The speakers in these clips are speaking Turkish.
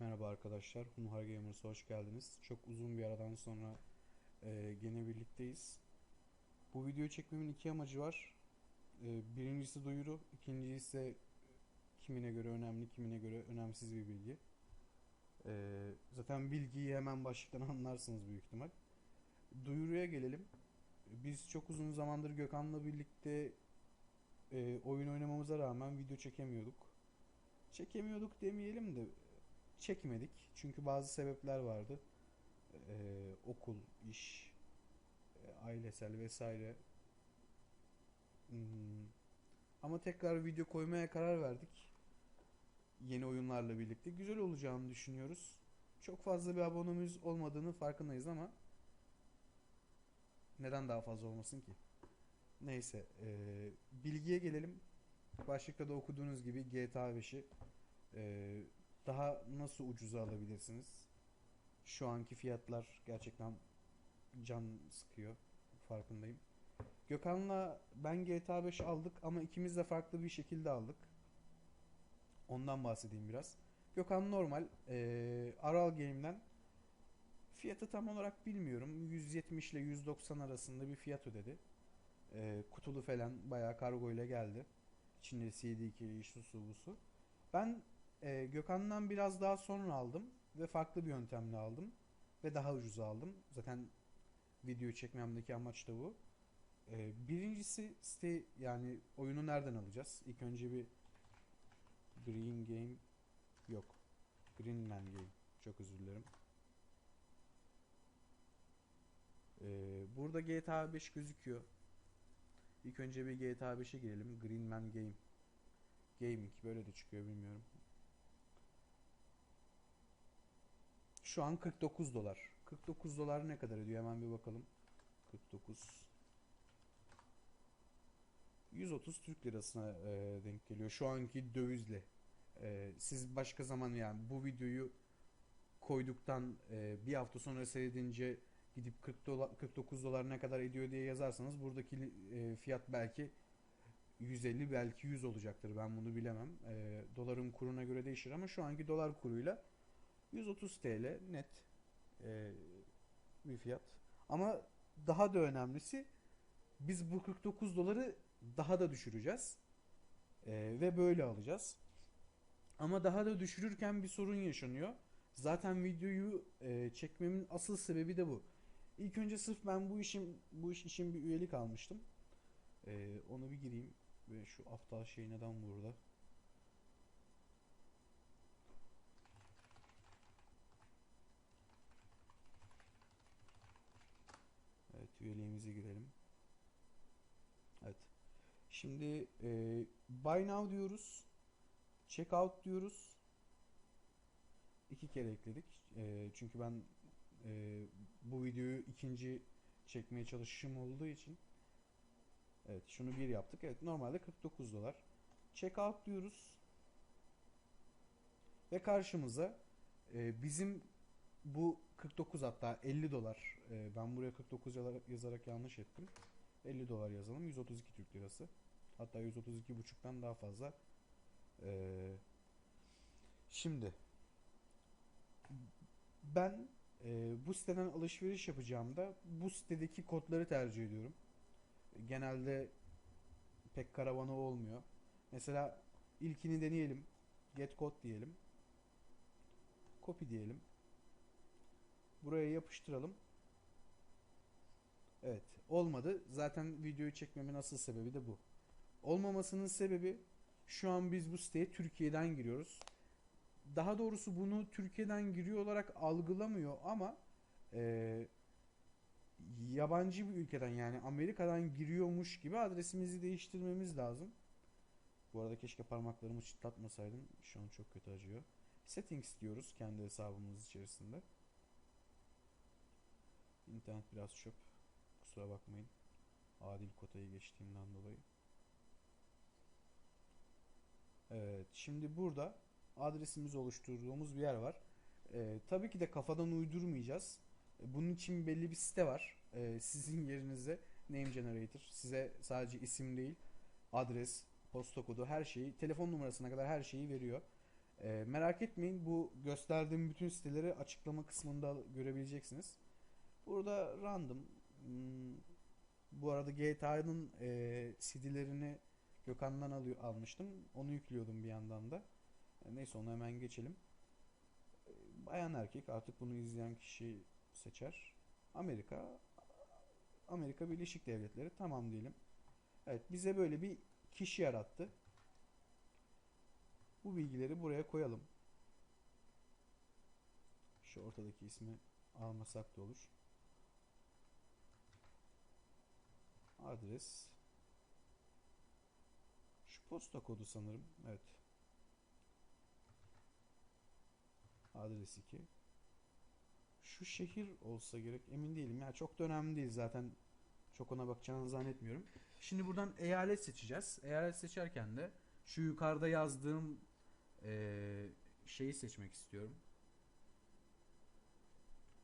Merhaba arkadaşlar, Hunhar Gamers'a hoş geldiniz. Çok uzun bir aradan sonra e, gene birlikteyiz. Bu videoyu çekmemin iki amacı var. E, birincisi duyuru, ikincisi ise kimine göre önemli, kimine göre önemsiz bir bilgi. E, zaten bilgiyi hemen başlıktan anlarsınız büyük ihtimal. Duyuruya gelelim. Biz çok uzun zamandır Gökhan'la birlikte e, oyun oynamamıza rağmen video çekemiyorduk. Çekemiyorduk demeyelim de çekmedik. Çünkü bazı sebepler vardı. Ee, okul, iş, e, ailesel vesaire. Hmm. Ama tekrar video koymaya karar verdik. Yeni oyunlarla birlikte. Güzel olacağını düşünüyoruz. Çok fazla bir abonemiz olmadığını farkındayız ama neden daha fazla olmasın ki? Neyse, e, bilgiye gelelim. Başlıkta da okuduğunuz gibi GTA 5'i e, daha nasıl ucuza alabilirsiniz? Şu anki fiyatlar gerçekten can sıkıyor. Farkındayım. Gökhan'la ben GTA 5 aldık ama ikimiz de farklı bir şekilde aldık. Ondan bahsedeyim biraz. Gökhan normal e, Aral Game'den fiyatı tam olarak bilmiyorum. 170 ile 190 arasında bir fiyat ödedi. E, kutulu falan bayağı kargo ile geldi. İçinde CD kili, şu su bu su. Ben e, Gökhan'dan biraz daha sonra aldım ve farklı bir yöntemle aldım ve daha ucuza aldım. Zaten video çekmemdeki amaç da bu. E, birincisi site yani oyunu nereden alacağız? İlk önce bir Green Game yok. Greenland Game. Çok özür dilerim. E, burada GTA 5 gözüküyor. İlk önce bir GTA 5'e girelim. Greenman Game. Gaming böyle de çıkıyor bilmiyorum. Şu an 49 dolar. 49 dolar ne kadar ediyor? Hemen bir bakalım. 49 130 Türk lirasına e, denk geliyor. Şu anki dövizle. E, siz başka zaman yani bu videoyu koyduktan e, bir hafta sonra seyredince gidip 40 dolar, 49 dolar ne kadar ediyor diye yazarsanız buradaki e, fiyat belki 150 belki 100 olacaktır. Ben bunu bilemem. E, doların kuruna göre değişir ama şu anki dolar kuruyla 130 TL net e, bir fiyat. Ama daha da önemlisi biz bu 49 doları daha da düşüreceğiz. E, ve böyle alacağız. Ama daha da düşürürken bir sorun yaşanıyor. Zaten videoyu e, çekmemin asıl sebebi de bu. İlk önce sırf ben bu işin bu iş için bir üyelik almıştım. E, onu bir gireyim ve şu aptal şey neden burada? Üyeliğimize girelim. Evet. Şimdi e, Buy Now diyoruz. Checkout diyoruz. İki kere ekledik. E, çünkü ben e, bu videoyu ikinci çekmeye çalışışım olduğu için Evet şunu bir yaptık. Evet normalde 49 dolar. Checkout diyoruz. Ve karşımıza e, bizim bu 49 hatta 50 dolar. E, ben buraya 49 yazarak, yanlış ettim. 50 dolar yazalım. 132 Türk lirası. Hatta 132,5'tan daha fazla. E, şimdi ben e, bu siteden alışveriş yapacağımda bu sitedeki kodları tercih ediyorum. Genelde pek karavanı olmuyor. Mesela ilkini deneyelim. Get code diyelim. Copy diyelim. Buraya yapıştıralım. Evet, olmadı. Zaten videoyu çekmemin asıl sebebi de bu. Olmamasının sebebi şu an biz bu siteye Türkiye'den giriyoruz. Daha doğrusu bunu Türkiye'den giriyor olarak algılamıyor ama e, yabancı bir ülkeden yani Amerika'dan giriyormuş gibi adresimizi değiştirmemiz lazım. Bu arada keşke parmaklarımı çıtlatmasaydım. Şu an çok kötü acıyor. Settings diyoruz kendi hesabımız içerisinde. İnternet biraz çöp. Kusura bakmayın. Adil kotayı geçtiğimden dolayı. Evet, şimdi burada adresimizi oluşturduğumuz bir yer var. Ee, tabii ki de kafadan uydurmayacağız. Bunun için belli bir site var. Ee, sizin yerinize Name Generator size sadece isim değil, adres, posta kodu her şeyi, telefon numarasına kadar her şeyi veriyor. E, merak etmeyin bu gösterdiğim bütün siteleri açıklama kısmında görebileceksiniz. Burada random hmm, bu arada GTA'nın e, CD'lerini Gökhan'dan alıyor, almıştım. Onu yüklüyordum bir yandan da. E, neyse onu hemen geçelim. E, bayan erkek artık bunu izleyen kişi seçer. Amerika Amerika Birleşik Devletleri tamam diyelim. Evet bize böyle bir kişi yarattı. Bu bilgileri buraya koyalım. Şu ortadaki ismi almasak da olur. Adres. Şu posta kodu sanırım. Evet. Adres 2. Şu şehir olsa gerek. Emin değilim. Ya çok da önemli değil zaten. Çok ona bakacağını zannetmiyorum. Şimdi buradan eyalet seçeceğiz. Eyalet seçerken de şu yukarıda yazdığım eee, şeyi seçmek istiyorum.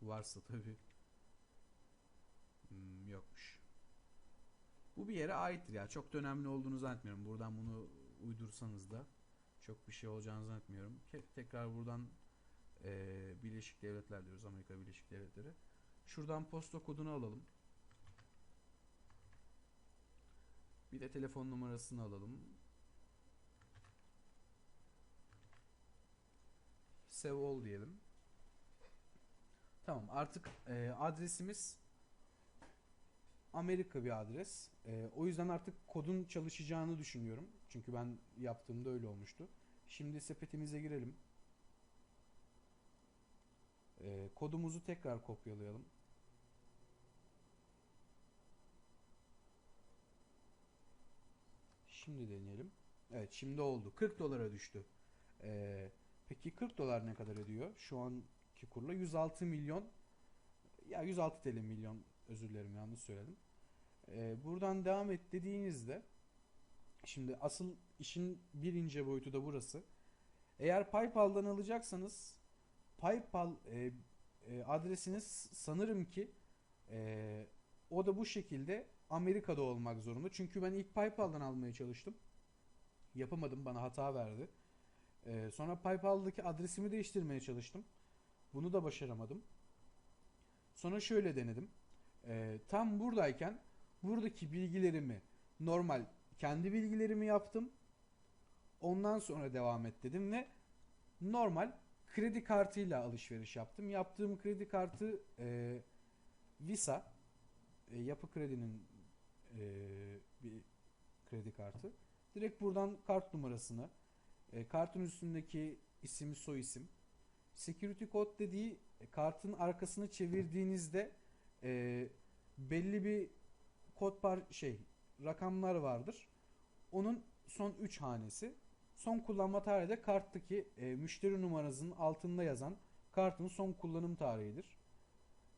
Varsa tabii. Hmm, yokmuş. Bu bir yere aittir ya. Çok da önemli olduğunu zannetmiyorum. Buradan bunu uydursanız da çok bir şey olacağını zannetmiyorum. Tekrar buradan eee, Birleşik Devletler diyoruz. Amerika Birleşik Devletleri. Şuradan posta kodunu alalım. Bir de telefon numarasını alalım. Save all diyelim. Tamam artık e, adresimiz Amerika bir adres. E, o yüzden artık kodun çalışacağını düşünüyorum. Çünkü ben yaptığımda öyle olmuştu. Şimdi sepetimize girelim. E, kodumuzu tekrar kopyalayalım. Şimdi deneyelim. Evet şimdi oldu. 40 dolara düştü. Ee, peki 40 dolar ne kadar ediyor? Şu anki kurla 106 milyon ya 106 TL milyon özür dilerim yanlış söyledim. Ee, buradan devam et dediğinizde şimdi asıl işin bir ince boyutu da burası. Eğer PayPal'dan alacaksanız PayPal e, e, adresiniz sanırım ki e, o da bu şekilde Amerika'da olmak zorunda. Çünkü ben ilk PayPal'dan almaya çalıştım. Yapamadım bana hata verdi. Ee, sonra PayPal'daki adresimi değiştirmeye çalıştım. Bunu da başaramadım. Sonra şöyle denedim. Ee, tam buradayken buradaki bilgilerimi normal kendi bilgilerimi yaptım. Ondan sonra devam et dedim ve normal kredi kartıyla alışveriş yaptım. Yaptığım kredi kartı e, Visa. E, Yapı Kredi'nin e, bir kredi kartı. Direkt buradan kart numarasını, e, kartın üstündeki isim, soy isim, security code dediği e, kartın arkasını çevirdiğinizde e, belli bir kod par şey rakamlar vardır. Onun son 3 hanesi. Son kullanma tarihi de karttaki e, müşteri numarasının altında yazan kartın son kullanım tarihidir.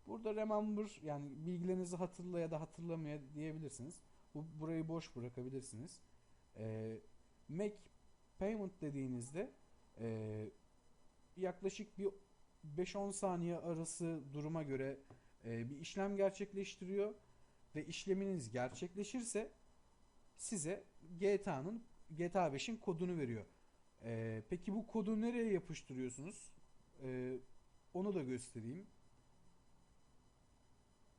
Burada remember yani bilgilerinizi hatırla ya da hatırlamaya diyebilirsiniz. Bu burayı boş bırakabilirsiniz. Ee, make payment dediğinizde e, yaklaşık bir 5-10 saniye arası duruma göre e, bir işlem gerçekleştiriyor ve işleminiz gerçekleşirse size GTA'nın GTA 5'in kodunu veriyor. Ee, peki bu kodu nereye yapıştırıyorsunuz? Ee, onu da göstereyim.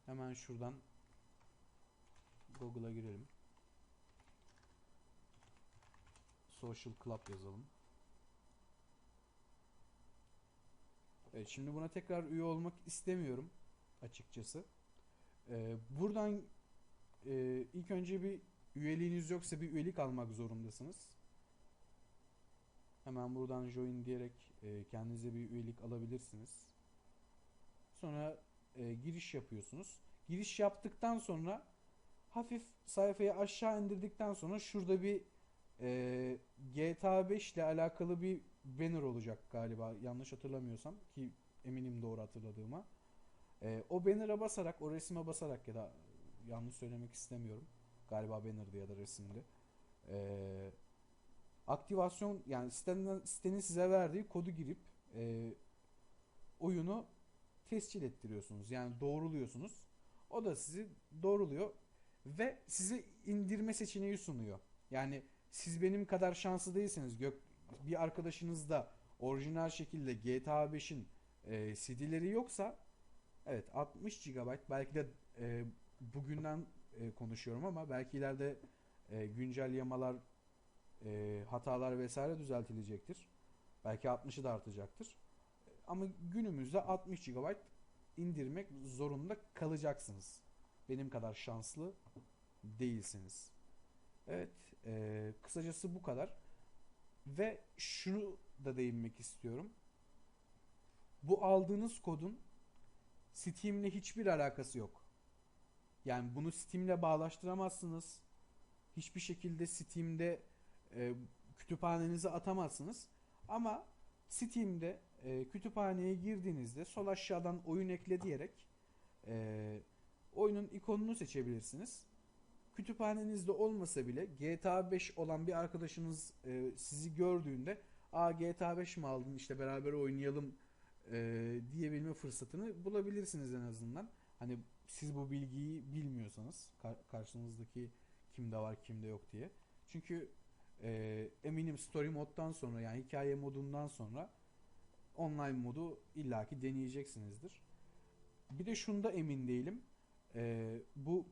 Hemen şuradan Google'a girelim. Social Club yazalım. Evet, şimdi buna tekrar üye olmak istemiyorum açıkçası. Ee, buradan e, ilk önce bir üyeliğiniz yoksa bir üyelik almak zorundasınız. Hemen buradan join diyerek e, kendinize bir üyelik alabilirsiniz. Sonra e, giriş yapıyorsunuz. Giriş yaptıktan sonra hafif sayfayı aşağı indirdikten sonra şurada bir e, GTA 5 ile alakalı bir banner olacak galiba yanlış hatırlamıyorsam ki eminim doğru hatırladığıma. E, o banner'a basarak, o resime basarak ya da yanlış söylemek istemiyorum. Galiba banner'dı ya da resimdi. E, aktivasyon yani sitenin, sitenin size verdiği kodu girip e, oyunu tescil ettiriyorsunuz. Yani doğruluyorsunuz. O da sizi doğruluyor ve size indirme seçeneği sunuyor. Yani siz benim kadar şanslı değilseniz gök bir arkadaşınız da orijinal şekilde GTA 5'in e, CD'leri yoksa evet 60 GB belki de e, bugünden e, konuşuyorum ama belki ileride e, güncellamalar e, hatalar vesaire düzeltilecektir. Belki 60'ı da artacaktır. Ama günümüzde 60 GB indirmek zorunda kalacaksınız. Benim kadar şanslı değilsiniz. Evet, e, kısacası bu kadar. Ve şunu da değinmek istiyorum. Bu aldığınız kodun Steam'le hiçbir alakası yok. Yani bunu Steam'le bağlaştıramazsınız. Hiçbir şekilde Steam'de e, kütüphanenize atamazsınız. Ama Steam'de e, kütüphaneye girdiğinizde sol aşağıdan oyun ekle diyerek e, oyunun ikonunu seçebilirsiniz. Kütüphanenizde olmasa bile GTA 5 olan bir arkadaşınız e, sizi gördüğünde Aa GTA 5 mi aldın işte beraber oynayalım e, diyebilme fırsatını bulabilirsiniz en azından. Hani siz bu bilgiyi bilmiyorsanız kar- karşınızdaki kimde var kimde yok diye. Çünkü e, eminim story moddan sonra yani hikaye modundan sonra online modu illaki deneyeceksinizdir. Bir de şunda emin değilim. E, bu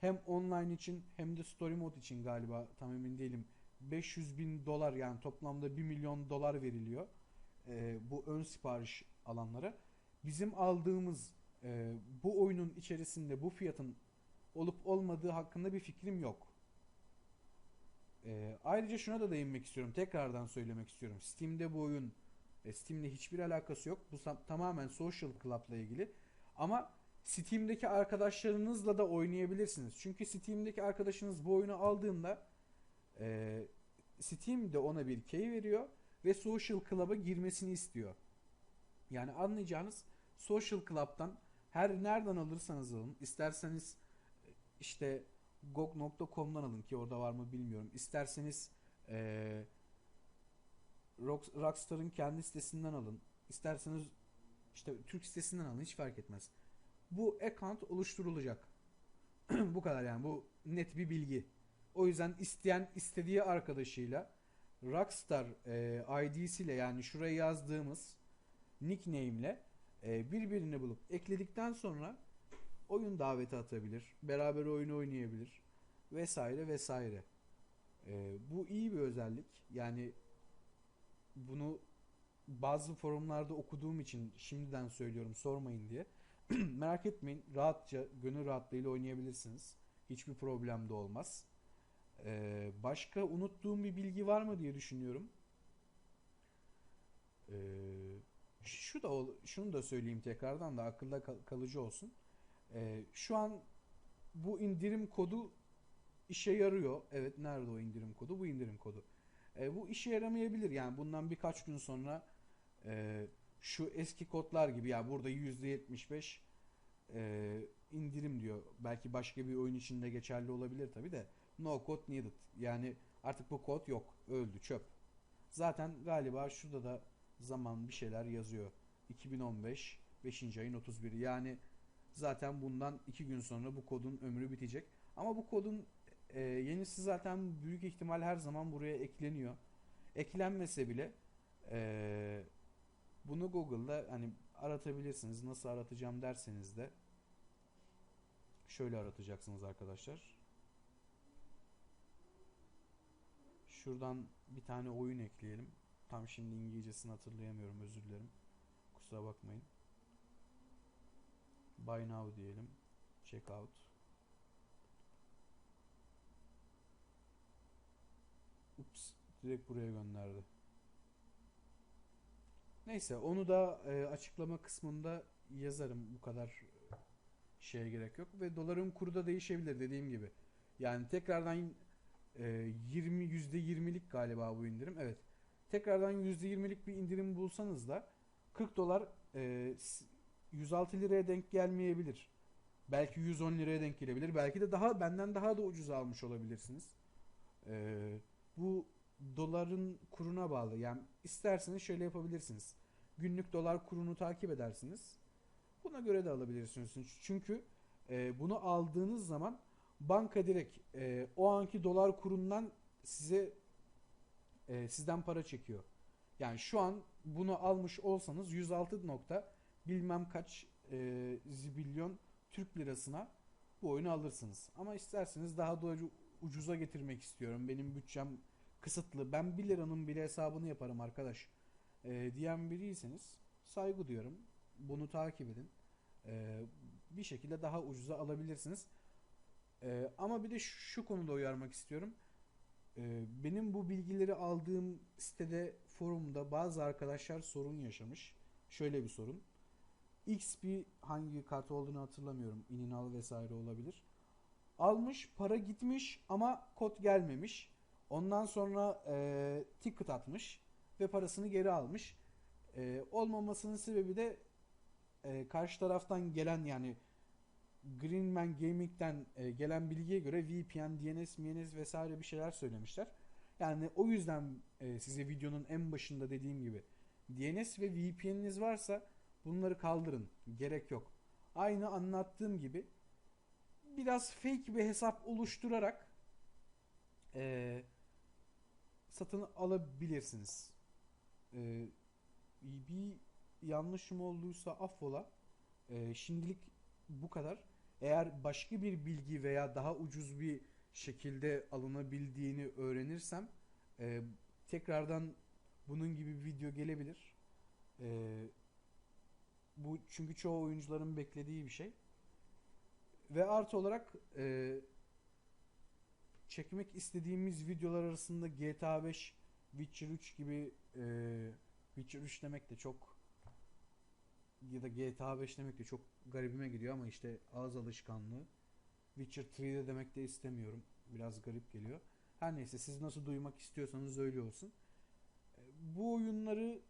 hem online için hem de story mod için galiba tam emin değilim. 500 bin dolar yani toplamda 1 milyon dolar veriliyor e, bu ön sipariş alanlara. Bizim aldığımız e, bu oyunun içerisinde bu fiyatın olup olmadığı hakkında bir fikrim yok. E, ayrıca şuna da değinmek istiyorum. Tekrardan söylemek istiyorum. Steam'de bu oyun e, Steam'le hiçbir alakası yok. Bu tamamen Social Club'la ilgili. Ama Steam'deki arkadaşlarınızla da oynayabilirsiniz. Çünkü Steam'deki arkadaşınız bu oyunu aldığında e, Steam de ona bir key veriyor ve Social Club'a girmesini istiyor. Yani anlayacağınız Social Club'dan her nereden alırsanız alın, isterseniz işte gog.com'dan alın ki orada var mı bilmiyorum. İsterseniz e, Rock, Rockstar'ın kendi sitesinden alın. İsterseniz işte Türk sitesinden alın hiç fark etmez. Bu account oluşturulacak. bu kadar yani bu net bir bilgi. O yüzden isteyen istediği arkadaşıyla Rockstar e, ID'siyle yani şuraya yazdığımız nickname'le e, birbirini bulup ekledikten sonra oyun daveti atabilir. Beraber oyunu oynayabilir. Vesaire vesaire. E, bu iyi bir özellik. Yani bunu bazı forumlarda okuduğum için şimdiden söylüyorum sormayın diye. Merak etmeyin rahatça gönül rahatlığıyla oynayabilirsiniz. Hiçbir problem de olmaz. Ee, başka unuttuğum bir bilgi var mı diye düşünüyorum. Ee, şu da ol- şunu da söyleyeyim tekrardan da akılda kal- kalıcı olsun. Ee, şu an bu indirim kodu işe yarıyor. Evet nerede o indirim kodu? Bu indirim kodu. Ee, bu işe yaramayabilir. Yani bundan birkaç gün sonra e, şu eski kodlar gibi ya burada %75 e, indirim diyor. Belki başka bir oyun içinde geçerli olabilir tabi de. No code needed. Yani artık bu kod yok. Öldü. Çöp. Zaten galiba şurada da zaman bir şeyler yazıyor. 2015 5. ayın 31'i. Yani zaten bundan 2 gün sonra bu kodun ömrü bitecek. Ama bu kodun e, yenisi zaten büyük ihtimal her zaman buraya ekleniyor. Eklenmese bile e, bunu Google'da hani aratabilirsiniz. Nasıl aratacağım derseniz de şöyle aratacaksınız arkadaşlar. Şuradan bir tane oyun ekleyelim. Tam şimdi İngilizcesini hatırlayamıyorum özür dilerim. Kusura bakmayın. Buy now diyelim. Checkout. Ups, direkt buraya gönderdi. Neyse onu da e, açıklama kısmında yazarım. Bu kadar şeye gerek yok ve doların kuru da değişebilir dediğim gibi. Yani tekrardan e, 20 %20'lik galiba bu indirim. Evet. Tekrardan %20'lik bir indirim bulsanız da 40 dolar e, 106 liraya denk gelmeyebilir. Belki 110 liraya denk gelebilir. Belki de daha benden daha da ucuz almış olabilirsiniz. E, bu doların kuruna bağlı. Yani isterseniz şöyle yapabilirsiniz. Günlük dolar kurunu takip edersiniz. Buna göre de alabilirsiniz. Çünkü e, bunu aldığınız zaman banka direkt e, o anki dolar kurundan size e, sizden para çekiyor. Yani şu an bunu almış olsanız 106 nokta bilmem kaç e, zibilyon Türk lirasına bu oyunu alırsınız. Ama isterseniz daha da ucu- ucuza getirmek istiyorum. Benim bütçem kısıtlı. Ben 1 liranın bile hesabını yaparım arkadaş. E, diyen biriyseniz saygı duyuyorum. Bunu takip edin. E, bir şekilde daha ucuza alabilirsiniz. E, ama bir de şu, şu konuda uyarmak istiyorum. E, benim bu bilgileri aldığım sitede forumda bazı arkadaşlar sorun yaşamış. Şöyle bir sorun. X bir hangi kart olduğunu hatırlamıyorum. İninal vesaire olabilir. Almış, para gitmiş ama kod gelmemiş. Ondan sonra e, ticket atmış ve parasını geri almış. E, olmamasının sebebi de e, karşı taraftan gelen yani Greenman Gaming'den e, gelen bilgiye göre VPN, DNS, MNS vesaire bir şeyler söylemişler. Yani o yüzden e, size videonun en başında dediğim gibi DNS ve VPN'iniz varsa bunları kaldırın. Gerek yok. Aynı anlattığım gibi biraz fake bir hesap oluşturarak e, satın alabilirsiniz. E, bir yanlışım olduysa affola. E, şimdilik bu kadar. Eğer başka bir bilgi veya daha ucuz bir şekilde alınabildiğini öğrenirsem e, tekrardan bunun gibi bir video gelebilir. E, bu çünkü çoğu oyuncuların beklediği bir şey. Ve artı olarak e, çekmek istediğimiz videolar arasında GTA 5, Witcher 3 gibi e, Witcher 3 demek de çok ya da GTA 5 demek de çok garibime gidiyor ama işte ağız alışkanlığı. Witcher 3'de demek de istemiyorum. Biraz garip geliyor. Her neyse siz nasıl duymak istiyorsanız öyle olsun. E, Bu oyunları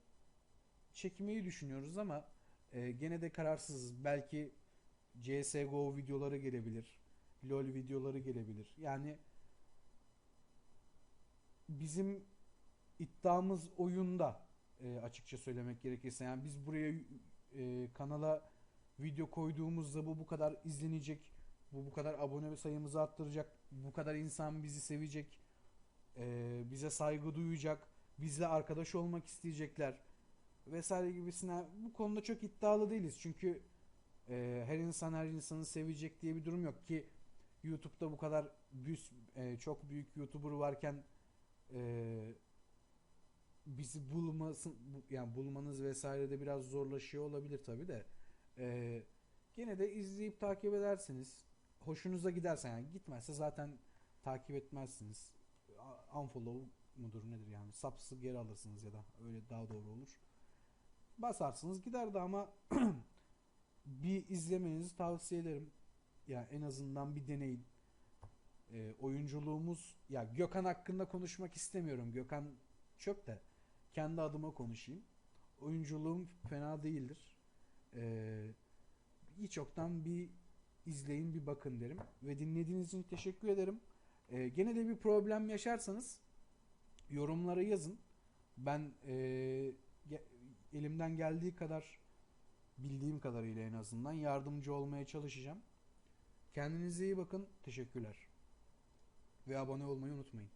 çekmeyi düşünüyoruz ama e, gene de kararsızız. Belki CSGO videoları gelebilir. LoL videoları gelebilir. Yani bizim iddiamız oyunda e, açıkça söylemek gerekirse. Yani biz buraya e, kanala video koyduğumuzda bu bu kadar izlenecek, bu bu kadar abone sayımızı arttıracak, bu kadar insan bizi sevecek, e, bize saygı duyacak, bizle arkadaş olmak isteyecekler vesaire gibisine bu konuda çok iddialı değiliz. Çünkü e, her insan her insanı sevecek diye bir durum yok ki YouTube'da bu kadar büyük, e, çok büyük YouTuber varken e, bizi bulmasın bu- yani bulmanız vesaire de biraz zorlaşıyor olabilir tabi de. E, gene de izleyip takip edersiniz. Hoşunuza giderse yani gitmezse zaten takip etmezsiniz. Unfollow mudur nedir yani? Sapsı geri alırsınız ya da öyle daha doğru olur. Basarsınız gider de ama bir izlemenizi tavsiye ederim. Yani en azından bir deneyin. E, oyunculuğumuz ya Gökhan hakkında konuşmak istemiyorum. Gökhan çöp de kendi adıma konuşayım. Oyunculuğum fena değildir. Ee, hiç yoktan bir izleyin bir bakın derim. Ve dinlediğiniz için teşekkür ederim. Ee, gene de bir problem yaşarsanız yorumlara yazın. Ben ge- elimden geldiği kadar bildiğim kadarıyla en azından yardımcı olmaya çalışacağım. Kendinize iyi bakın. Teşekkürler. Ve abone olmayı unutmayın.